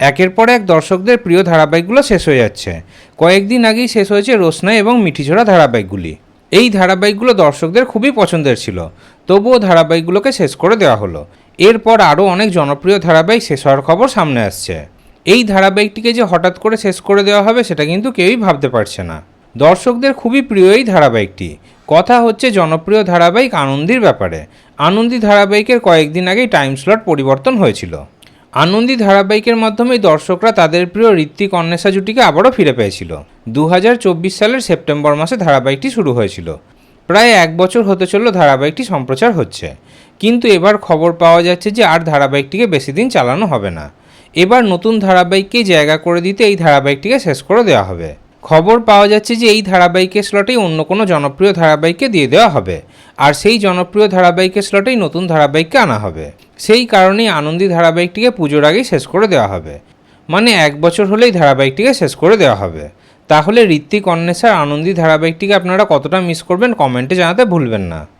একের পর এক দর্শকদের প্রিয় ধারাবাহিকগুলো শেষ হয়ে যাচ্ছে। কয়েকদিন আগেই শেষ হয়েছে রোশনা এবং মিঠিঝোড়া ধারাবাহিকগুলি। এই ধারাবাহিকগুলো দর্শকদের খুবই পছন্দের ছিল, তবুও ধারাবাহিকগুলোকে শেষ করে দেওয়া হলো। এরপর আরও অনেক জনপ্রিয় ধারাবাহিক শেষ হওয়ার খবর সামনে আসছে। এই ধারাবাহিকটিকে যে হঠাৎ করে শেষ করে দেওয়া হবে সেটা কিন্তু কেউই ভাবতে পারছে না। দর্শকদের খুবই প্রিয় এই ধারাবাহিকটি। কথা হচ্ছে জনপ্রিয় ধারাবাহিক আনন্দির ব্যাপারে। আনন্দী ধারাবাহিকের কয়েকদিন আগেই টাইম স্লট পরিবর্তন হয়েছিল। আনন্দী ধারাবাহিকের মাধ্যমে দর্শকরা তাদের প্রিয় ঋত্বিক অন্বেষা জুটিকে আবারও ফিরে পেয়েছিল। দু হাজার চব্বিশ সালের সেপ্টেম্বর মাসে ধারাবাহিকটি শুরু হয়েছিল। প্রায় এক বছর হতে চলল ধারাবাহিকটি সম্প্রচার হচ্ছে। কিন্তু এবার খবর পাওয়া যাচ্ছে যে আর ধারাবাহিকটিকে বেশি দিন চালানো হবে না। এবার নতুন ধারাবাহিককেই জায়গা করে দিতে এই ধারাবাহিকটিকে শেষ করে দেওয়া হবে। খবর পাওয়া যাচ্ছে যে এই ধারাবাহিকের স্লটেই অন্য কোনো জনপ্রিয় ধারাবাহিককে দিয়ে দেওয়া হবে। আর সেই জনপ্রিয় ধারাবাহিকের স্লটেই নতুন ধারাবাহিককে আনা হবে। সেই কারণেই আনন্দী ধারাবাহিকটিকে পুজোর আগেই শেষ করে দেওয়া হবে। মানে এক বছর হলেই ধারাবাহিকটিকে শেষ করে দেওয়া হবে। তাহলে ঋত্বিক অন্বেষার আনন্দী ধারাবাহিকটিকে আপনারা কতটা মিস করবেন কমেন্টে জানাতে ভুলবেন না।